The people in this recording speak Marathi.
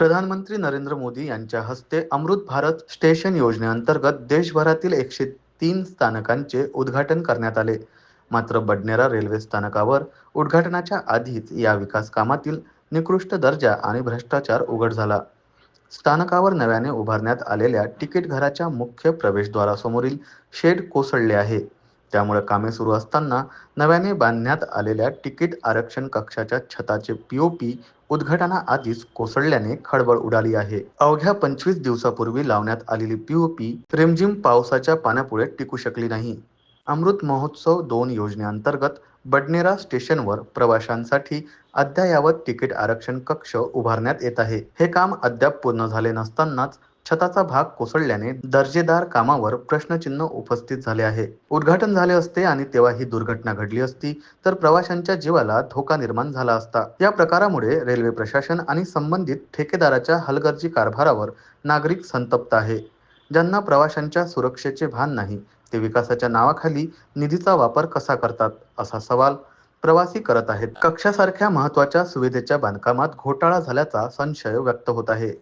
प्रधानमंत्री नरेंद्र मोदी यांच्या हस्ते अमृत भारत स्टेशन योजनेअंतर्गत देशभरातील एकशे तीन स्थानकांचे उद्घाटन करण्यात आले. मात्र बडनेरा रेल्वे स्थानकावर उद्घाटनाच्या आधीच या विकास कामातील निकृष्ट दर्जा आणि भ्रष्टाचार उघड झाला. स्थानकावर नव्याने उभारण्यात आलेल्या तिकीट घराच्या मुख्य प्रवेशद्वारासमोरील शेड कोसळले आहे. त्यामुळे कामे सुरू असताना नव्याने बांधण्यात आलेल्या तिकीट आरक्षण कक्षाच्या छताचे पीओपी उद्घाटनाआधीच कोसळल्याने खळबळ उडाली आहे. अवघ्या पंचवीस दिवसापूर्वी लावण्यात आलेली पीओपी रिमझिम पावसाच्या पाण्यापुढे टिकू शकली नाही. अमृत महोत्सव दोन योजनेअंतर्गत बडनेरा स्टेशनवर प्रवाशांसाठी अद्ययावत तिकीट आरक्षण कक्ष उभारण्यात येत आहे. हे काम अद्याप पूर्ण झाले नसतानाच छताचा भाग कोसळल्याने दर्जेदार कामावर प्रश्नचिन्ह उपस्थित झाले आहे. उद्घाटन झाले असते आणि तेव्हा ही दुर्घटना घडली असती तर प्रवाशांच्या जीवाला धोका निर्माण झाला असता. या प्रकारामुळे रेल्वे प्रशासन आणि संबंधित ठेकेदाराच्या हलगर्जी कारभारावर नागरिक संतप्त आहे. ज्यांना प्रवाशांच्या सुरक्षेचे भान नाही ते विकासाच्या नावाखाली निधीचा वापर कसा करतात असा सवाल प्रवासी करत आहेत. कक्षासारख्या महत्त्वाच्या सुविधेच्या बांधकामात घोटाळा झाल्याचा संशय व्यक्त होत आहे.